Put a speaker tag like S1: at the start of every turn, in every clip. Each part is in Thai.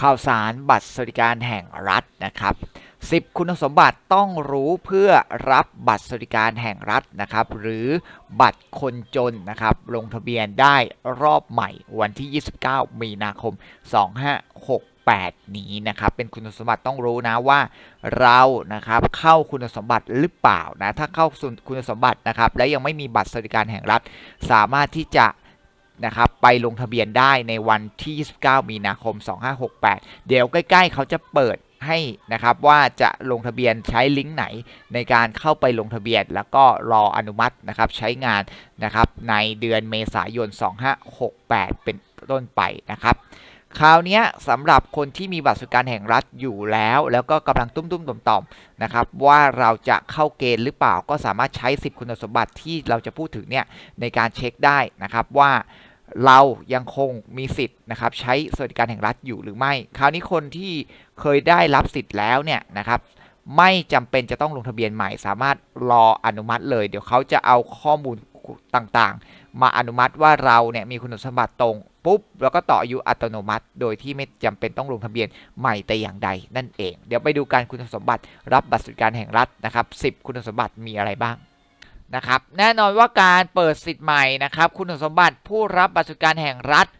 S1: ข่าวสารบัตรสวัสดิการแห่งรัฐนะครับ 10 คุณสมบัติต้องรู้เพื่อรับบัตรสวัสดิการแห่งรัฐนะครับ หรือบัตรคนจนนะครับ ลงทะเบียนได้รอบใหม่วันที่ 29 มีนาคม 2568 นี้นะครับ เป็นคุณสมบัติต้องรู้นะว่าเรานะครับเข้าคุณสมบัติหรือเปล่านะถ้าเข้าคุณสมบัตินะครับ และยังไม่มีบัตรสวัสดิการแห่งรัฐ สามารถที่จะนะครับ ไปลงทะเบียนได้ในวันที่ 29 มีนาคม 2568 เดี๋ยวใกล้ ๆ เขาจะเปิดให้นะครับว่าจะลงทะเบียนใช้ลิงก์ไหนในการเข้าไปลงทะเบียน แล้วก็รออนุมัตินะครับใช้งานนะครับในเดือนเมษายน 2568 เป็นต้นไปนะครับคราวนี้สำหรับคนที่มีบัตรสวัสดิการแห่งรัฐอยู่แล้ว แล้วก็กำลังตุ้มๆต่อมๆนะครับว่าเราจะเข้าเกณฑ์หรือเปล่าก็สามารถใช้ 10 คุณสมบัติที่เราจะพูดถึงเนี่ยในการเช็คได้นะครับว่า เรายังคงมีสิทธิ์นะครับใช้สวัสดิการแห่งรัฐอยู่หรือไม่ คราวนี้คนที่เคยได้รับสิทธิ์แล้วเนี่ยนะครับไม่จำเป็นจะต้องลงทะเบียนใหม่ สามารถรออนุมัติเลย เดี๋ยวเขาจะเอาข้อมูลต่างๆ มาอนุมัติว่าเราเนี่ยมีคุณสมบัติตรงปุ๊บแล้วก็ต่ออายุอัตโนมัติ โดยที่ไม่จำเป็นต้องลงทะเบียนใหม่แต่อย่างใดนั่นเอง เดี๋ยวไปดูการคุณสมบัติรับบัตรสวัสดิการแห่งรัฐนะครับ10 คุณสมบัติมีอะไรบ้าง นะครับแน่นอนว่าการเปิดสิทธิ์ใหม่นะครับคุณสมบัติผู้รับบัตรสวัสดิการแห่งรัฐ 1.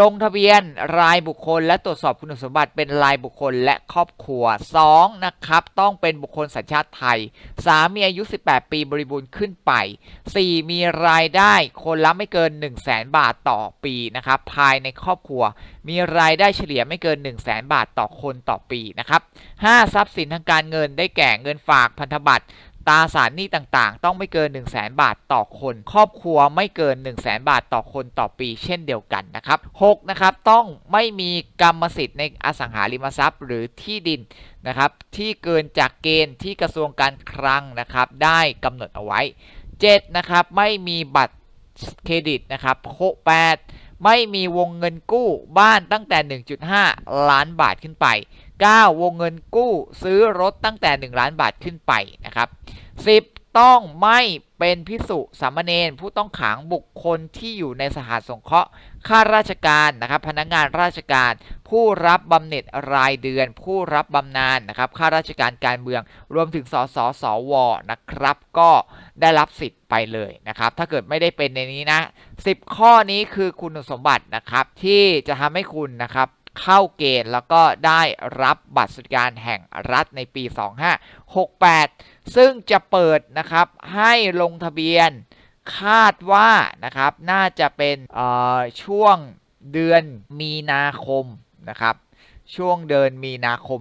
S1: ลงทะเบียนรายบุคคล และตรวจสอบคุณสมบัติเป็นรายบุคคลและครอบครัว 2. นะครับต้องเป็นบุคคลสัญชาติไทย 3. มีอายุ 18 ปีบริบูรณ์ขึ้นไป 4. มีรายได้คนละไม่เกิน 1 0 0 0 0แบาทต่อปีนะครับภายในครอบครัว มีรายได้เฉลี่ยไม่เกิน 1 0 0 0 0แบาทต่อคนต่อปีนะครับ 5. ทรัพย์สินทางการเงินได้แก่เงินฝากพันธบัตร ตราสารหนี้ต่างๆ ต้องไม่เกิน 1 0 0 0 0แบาทต่อคน ครอบครัวไม่เกิน 1 0 0 0 0แบาทต่อคนต่อปีเช่นเดียวกันนะครับ6นะครับต้องไม่มีกรรมสิทธิ์ในอสังหาริมทรัพย์ หรือที่ดินนะครับที่เกินจากเกณฑ์ที่กระทรวงการคลังนะครับได้กำหนดเอาไว้7นะครับไม่มีบัตรเครดิตนะครับ8ไม่มีวงเงินกู้บ้านตั้งแต่ 1.5 ล้านบาทขึ้นไป 9. วงเงินกู้ซื้อรถตั้งแต่ 1 ล้านบาทขึ้นไปนะครับ 10. ต้องไม่เป็นพิสุสามเณรผู้ต้องขังบุคคลที่อยู่ในสถานสงเคราะห์ข้าราชการนะครับ พนักงานราชการ ผู้รับบำเหน็จรายเดือน ผู้รับบำนาญนะครับข้าราชการการเมือง รวมถึงสสสวนะครับ ก็ได้รับสิทธิ์ไปเลยนะครับ ถ้าเกิดไม่ได้เป็นในนี้นะ 10 ข้อนี้คือคุณสมบัตินะครับ ที่จะทำให้คุณนะครับ เข้าเกณฑ์แล้วก็ได้รับบัตรสวัสดิการแห่งรัฐในปี 2568 ซึ่งจะเปิดนะครับให้ลงทะเบียนคาดว่านะครับน่าจะเป็นช่วงเดือนมีนาคมนะครับช่วงเดือนมีนาคม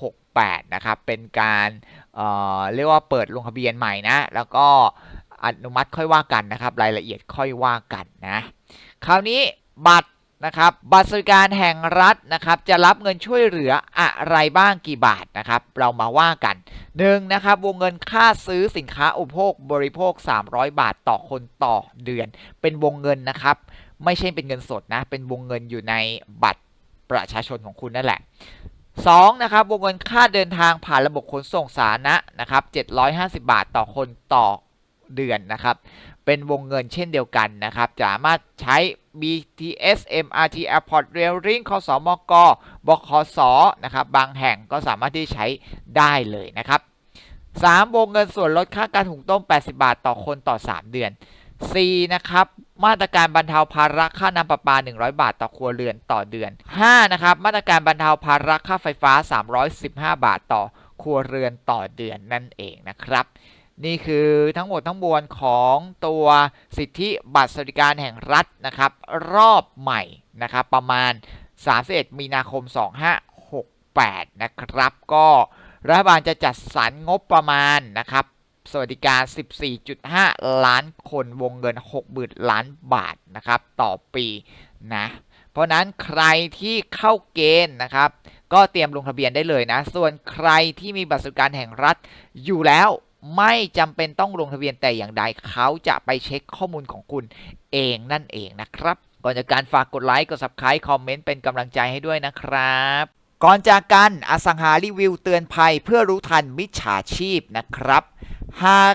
S1: 2568 นะครับ เป็นการเเรียกว่าเปิดลงทะเบียนใหม่นะ แล้วก็อนุมัติค่อยว่ากันนะครับ รายละเอียดค่อยว่ากันนะ คราวนี้บัตร นะครับบัตรสวัสดิการแห่งรัฐนะครับจะรับเงินช่วยเหลืออะไรบ้างกี่บาทนะครับเรามาว่ากัน1นะครับวงเงินค่าซื้อสินค้าอุปโภคบริโภค 300 บาทต่อคนต่อเดือน เป็นวงเงินนะครับไม่ใช่เป็นเงินสดนะเป็นวงเงินอยู่ในบัตรประชาชนของคุณนั่นแหละ2นะครับวงเงินค่าเดินทางผ่านระบบขนส่งสาธารณะนะครับ750 บาทต่อคนต่อเดือนนะครับเป็นวงเงินเช่นเดียวกันนะครับ สามารถใช้ BTS MRT Airport Rail Link คสมกบขสนะครับ บางแห่งก็สามารถที่ใช้ได้เลยนะครับ 3. วงเงินส่วนลดค่าการหุงต้ม 80 บาทต่อคนต่อ 3 เดือน 4. นะครับ มาตรการบรรเทาภาระค่าน้ำประปา 100 บาทต่อครัวเรือนต่อเดือน 5. นะครับ มาตรการบรรเทาภาระค่าไฟฟ้า 315 บาทต่อครัวเรือนต่อเดือนนั่นเองนะครับ นี่คือทั้งหมดทั้งมวลของตัวสิทธิบัตรสวัสดิการแห่งรัฐนะครับ รอบใหม่นะครับ ประมาณ 31 มีนาคม 2568 นะครับ ก็รัฐบาลจะจัดสรรงบประมาณนะครับ สวัสดิการ 14.5 ล้านคนวงเงิน 60,000 ล้านบาทนะครับ ต่อปีนะ เพราะนั้นใครที่เข้าเกณฑ์นะครับ ก็เตรียมลงทะเบียนได้เลยนะ ส่วนใครที่มีบัตรสวัสดิการแห่งรัฐอยู่แล้ว ไม่จำเป็นต้องลงทะเบียนแต่อย่างใดเขาจะไปเช็คข้อมูลของคุณเองนั่นเองนะครับ ก่อนจากการฝากกดไลค์กด subscribe คอมเมนต์เป็นกำลังใจให้ด้วยนะครับก่อนจากกันอสังหารีวิวเตือนภัยเพื่อรู้ทันมิจฉาชีพนะครับ หาก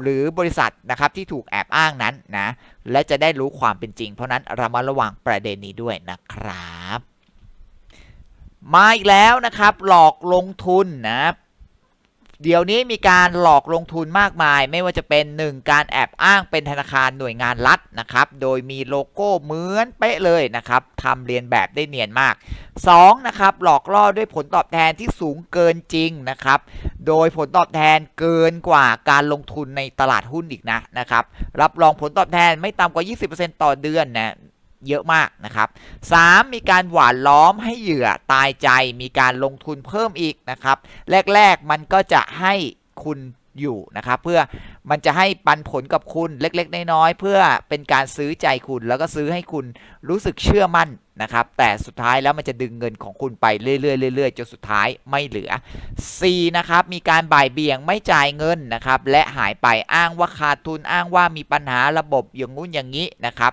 S1: หรือบริษัทนะครับที่ถูกแอบอ้างนั้นนะและจะได้รู้ความเป็นจริง เพราะนั้นระมัดระวังประเด็นนี้ด้วยนะครับ มาอีกแล้วนะครับ หลอกลงทุนนะเดี๋ยวนี้มีการหลอกลงทุนมากมาย ไม่ว่าจะเป็น 1 การแอบอ้างเป็นธนาคารหน่วยงานรัฐนะครับ โดยมีโลโก้เหมือนเป๊ะเลยนะครับทำเรียนแบบได้เนียนมาก 2. นะครับหลอกล่อด้วยผลตอบแทนที่สูงเกินจริงนะครับ โดยผลตอบแทนเกินกว่าการลงทุนในตลาดหุ้นอีกนะนะครับ รับรองผลตอบแทนไม่ต่ำกว่า 20%ต่อเดือนนะเยอะมากนะครับ 3. มีการหวานล้อมให้เหยื่อตายใจ มีการลงทุนเพิ่มอีกนะครับ แรก ๆ มันก็จะให้คุณอยู่นะครับเพื่อมันจะให้ปันผลกับคุณเล็ก ๆ น้อยๆเพื่อเป็นการซื้อใจคุณแล้วก็ซื้อให้คุณรู้สึกเชื่อมั่น นะครับ แต่สุดท้ายแล้วมันจะดึงเงินของคุณไปเรื่อยๆเรื่อยๆจนสุดท้ายไม่เหลือ c นะครับ มีการบ่ายเบี่ยงไม่จ่ายเงินนะครับ และหายไปอ้างว่าขาดทุนอ้างว่ามีปัญหาระบบอย่างงู้นอย่างนี้นะครับ